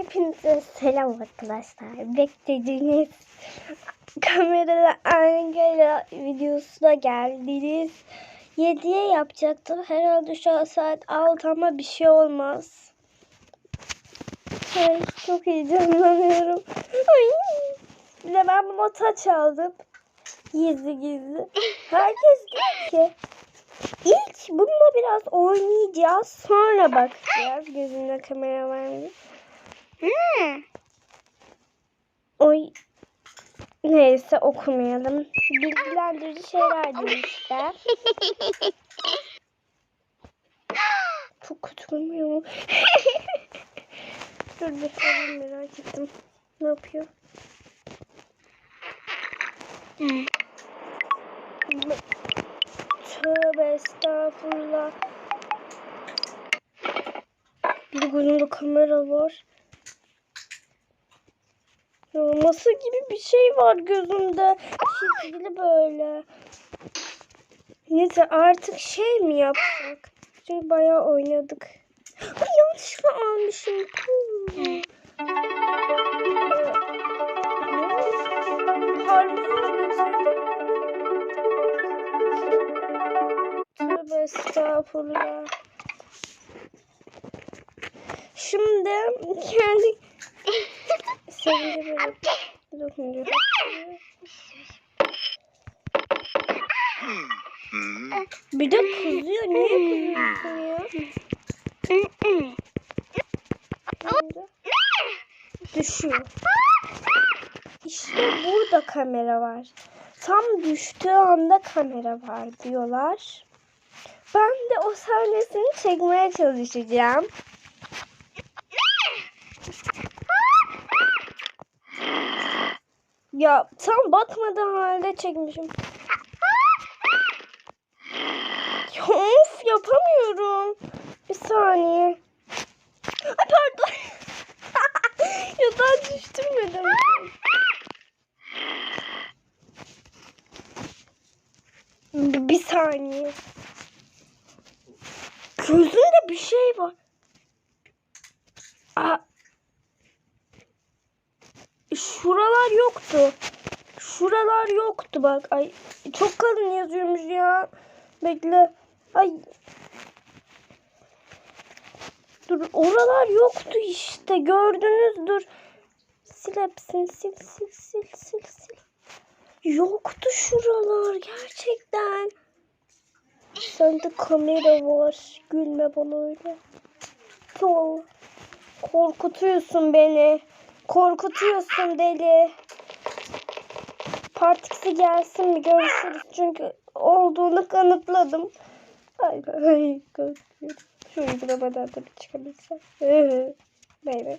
Hepinize selam arkadaşlar. Beklediğiniz kameralı Angela videosuna geldiniz. 7'ye yapacaktım. Herhalde şu an saat 6 ama bir şey olmaz. Ay, çok heyecanlanıyorum. Ay. Bir de ben nota çaldım. Gizli gizli. Herkes diyor ki ilk bununla biraz oynayacağız. Sonra bakacağız. Gözümde kamera var mı? Hmm. Oy. Neyse okumayalım. Bilgilendirici şeyler demişler. Çok mu? Dur bir sorayım merak ettim. Ne yapıyor? Hmm. Tövbe estağfurullah. Bir de gözümde kamera var. Masa gibi bir şey var gözümde. Çizgili böyle. Neyse artık şey mi yapsak? Çünkü bayağı oynadık. Ay yanlışlıkla almışım. Hmm. Tövbe estağfurullah. Şimdi kendi sevince böyle dokunca. Bir de kızıyor. Niye. Şimdi Düşüyor. İşte burada kamera var. Tam düştüğü anda kamera var diyorlar. Ben de o sahnesini çekmeye çalışacağım. Ya tam bakmadan halde çekmişim. Ya of yapamıyorum. Bir saniye. Ay pardon. Yatağa düştüm mü demek? Bir, bir saniye. Gözünde bir şey var. Aa. Şuralar yoktu. Şuralar yoktu bak. Ay çok kalın yazıyormuş ya. Bekle. Ay. Dur oralar yoktu işte. Gördünüzdür. Sil hepsini sil sil sil sil sil. Yoktu şuralar gerçekten. Sende kamera var. Gülme bana öyle. Yol. Korkutuyorsun beni. Korkutuyorsun deli. Partiksi gelsin mi görüşürüz. Çünkü olduğunu kanıtladım. Ay ay. Şu uygulamadan da bir çıkabilsem. Bay bay.